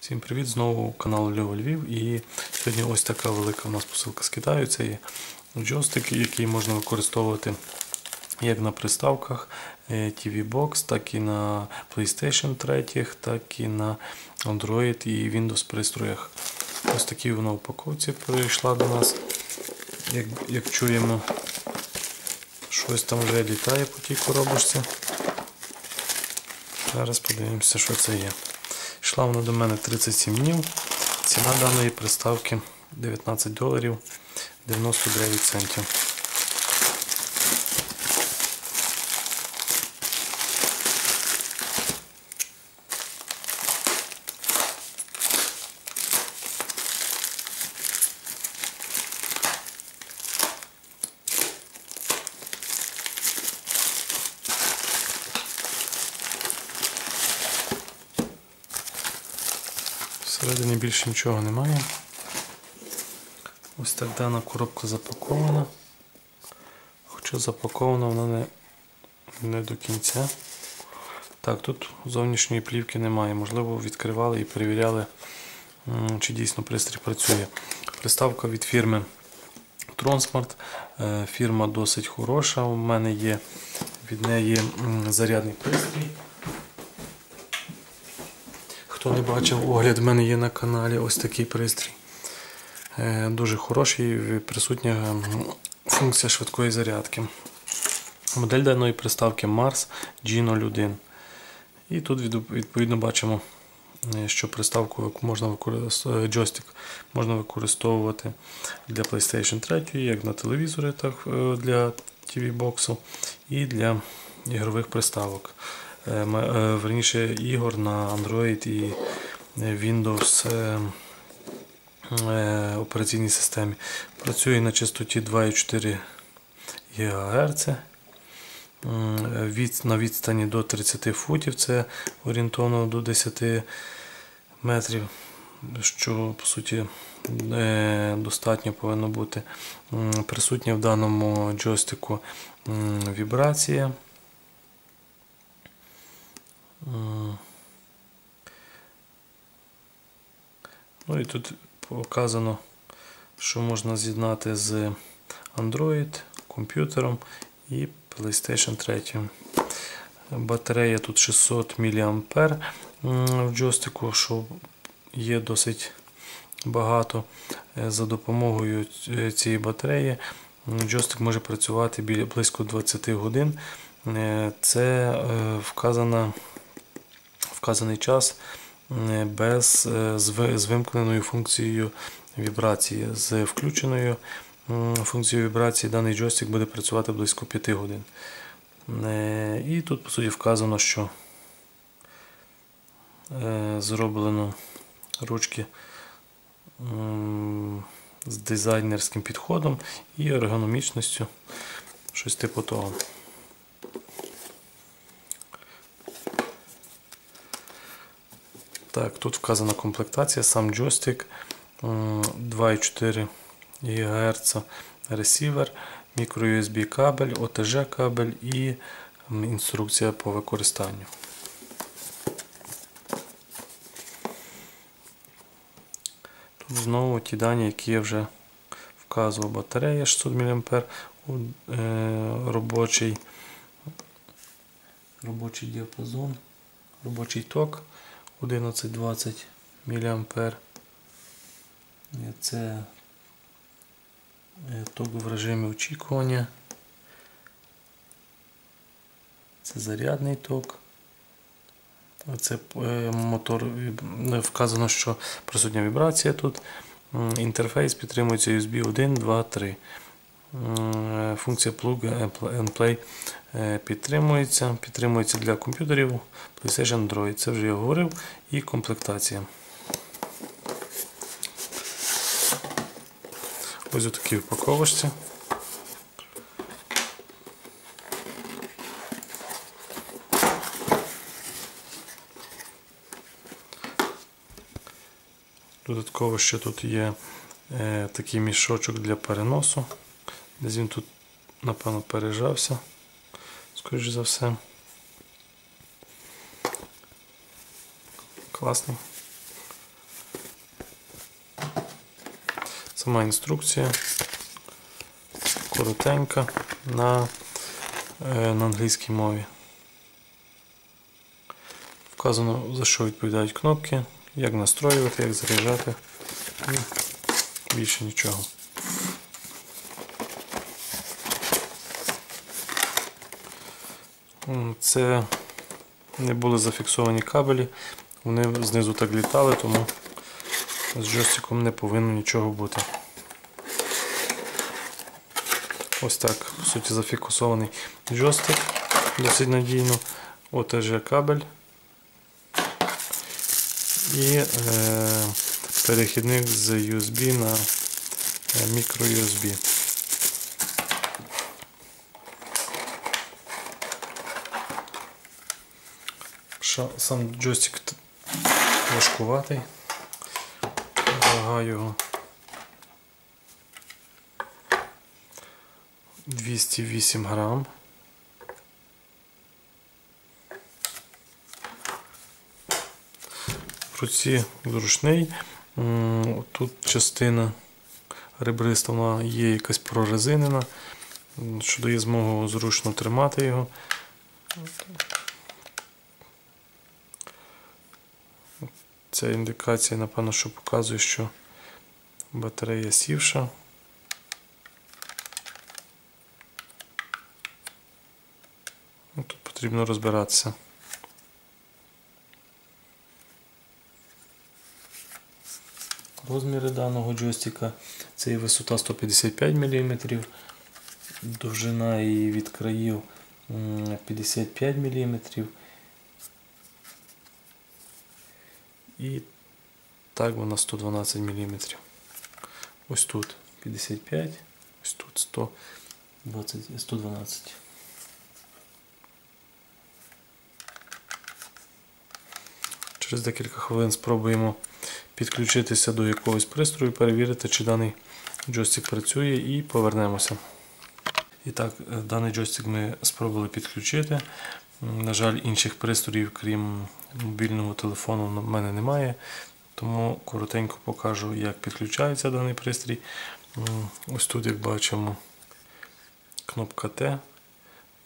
Всім привіт! Знову канал Льова Львів. І сьогодні ось така велика у нас посилка з Китаю. Це є джойстик, який можна використовувати як на приставках е, TV Box, так і на PlayStation 3, так і на Android і Windows пристроях. Ось такі вона в упаковці прийшла до нас. Як, як чуємо, щось там вже літає по тій коробочці. Зараз подивимося, що це є. Йшла вона до мене 37 днів. Ціна даної приставки 19 доларів 99 центів. Всередині більше нічого немає. Ось так дана коробка запакована. Хоча запакована вона не, не до кінця. Так, тут зовнішньої плівки немає. Можливо, відкривали і перевіряли, чи дійсно пристрій працює. Приставка від фірми Tronsmart. Е, фірма досить хороша. У мене є від неї зарядний пристрій. Хто не бачив огляд, в мене є на каналі ось такий пристрій. Е, дуже хороший, присутня функція швидкої зарядки. Модель даної приставки Mars G01. І тут відповідно бачимо, е, що приставку можна використовувати, джойстик можна використовувати для PlayStation 3, як на телевізорі, так е, для TV-боксу і для ігрових приставок. Верніше ігор на Android і Windows операційній системі. Працює на частоті 2,4 ГГц. На відстані до 30 футів, це орієнтовно до 10 метрів, що по суті достатньо повинно бути. Присутня в даному джойстику вібрація. Ну і тут показано, що можна з'єднати з Android, комп'ютером і PlayStation 3. Батарея тут 600 мА в джойстику, що є досить багато. За допомогою цієї батареї джойстик може працювати близько 20 годин. Це вказана, вказаний час без, з вимкненою функцією вібрації. З включеною функцією вібрації даний джойстик буде працювати близько 5 годин. І тут, по суті, вказано, що зроблено ручки з дизайнерським підходом і ергономічністю, щось типу того. Так, Тут вказана комплектація, сам джойстик 2,4 ГГц ресівер, мікро-USB кабель, OTG кабель і інструкція по використанню. Тут знову ті дані, які я вже вказував, батарея 600 мА, робочий, робочий діапазон, робочий ток. 11-20 мА. Це ток в режимі очікування. Це зарядний ток. Це мотор, вказано, що присутня вібрація тут. Інтерфейс підтримується USB 1, 2, 3. Функція Plug and Play підтримується. Підтримується для комп'ютерів PlayStation Android. Це вже я говорив. І комплектація. Ось такі упаковочці. Додатково ще тут є е, такий мішочок для переносу. Десь він тут, напевно, пережався, скоріш за все. Класний. Сама інструкція коротенька на, е, на англійській мові. Вказано, за що відповідають кнопки, як настроювати, як заряджати. І більше нічого. Це не були зафіксовані кабелі, вони знизу так літали, тому з джойстиком не повинно нічого бути. Ось так, по суті, зафіксований джойстик досить надійно. ОТЖ кабель і е, перехідник з USB на е, microUSB. Сам джойстик важкуватий. Вага його 208 грам. В руці зручний. Тут частина ребриста вона є якась прорезинена, що дає змогу зручно тримати його. Ця індикація, напевно, що показує, що батарея сівша. Ну, Тут потрібно розбиратися. Розміри даного джойстика це є висота 155 мм, довжина її від країв 55 мм. І так вона 112 мм. Ось тут 55, ось тут 120, 112. Через декілька хвилин спробуємо підключитися до якогось пристрою, перевірити, чи даний джойстик працює, і повернемося. І так, е, даний джойстик ми спробували підключити. На жаль, інших пристроїв, крім мобільного телефону, в мене немає. Тому коротенько покажу, як підключається даний пристрій. Ось тут, як бачимо, кнопка Т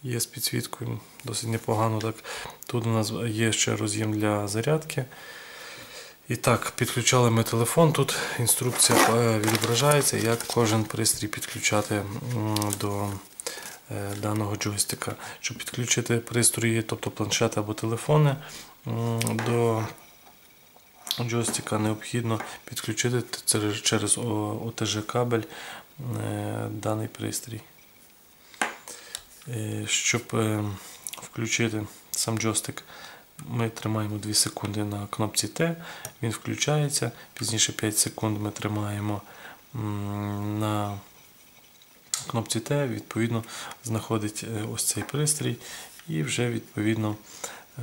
є з підсвіткою, досить непогано так. Тут у нас є ще роз'єм для зарядки. І так, підключали ми телефон. Тут інструкція е, відображається, як кожен пристрій підключати до даного джойстика. Щоб підключити пристрої, тобто планшети або телефони до джойстика, необхідно підключити через- через ОТЖ кабель е, даний пристрій. Е, Щоб е, включити сам джойстик, ми тримаємо 2 секунди на кнопці Т, він включається. Пізніше 5 секунд ми тримаємо на кнопці Т, відповідно, знаходить е, ось цей пристрій, і вже відповідно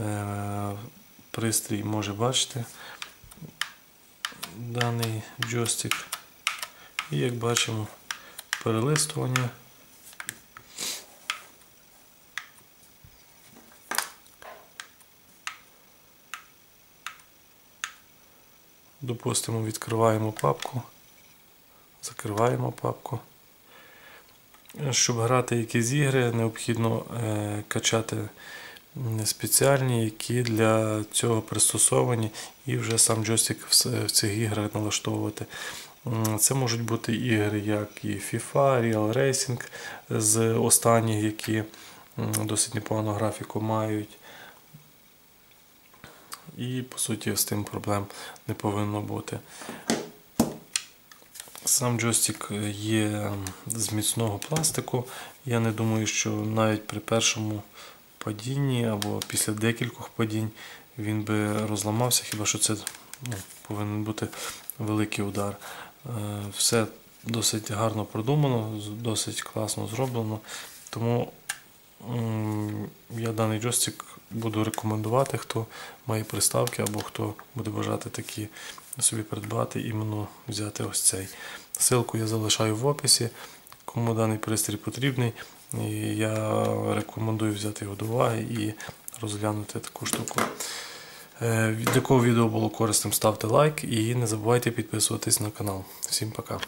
е, пристрій може бачити даний джойстик. І як бачимо, перелистування. Допустимо, відкриваємо папку, закриваємо папку. Щоб грати якісь ігри, необхідно е, качати спеціальні, які для цього пристосовані, і вже сам джойстик в, цих іграх налаштовувати. Це можуть бути ігри, як і FIFA, Real Racing з останніх, які досить непогану графіку мають. І по суті з тим проблем не повинно бути. Сам джойстик є з міцного пластику. Я не думаю, що навіть при першому падінні або після декількох падінь він би розламався, хіба що це ну, повинен бути великий удар. Е, Все досить гарно продумано, досить класно зроблено. Тому я даний джойстик буду рекомендувати, хто має приставки або хто буде бажати такі собі придбати, іменно взяти ось цей. Ссылку я залишаю в описі. Кому даний пристрій потрібний, я рекомендую взяти його до уваги і розглянути таку штуку. Е, Для кого відео було корисним, ставте лайк і не забувайте підписуватись на канал. Всім пока.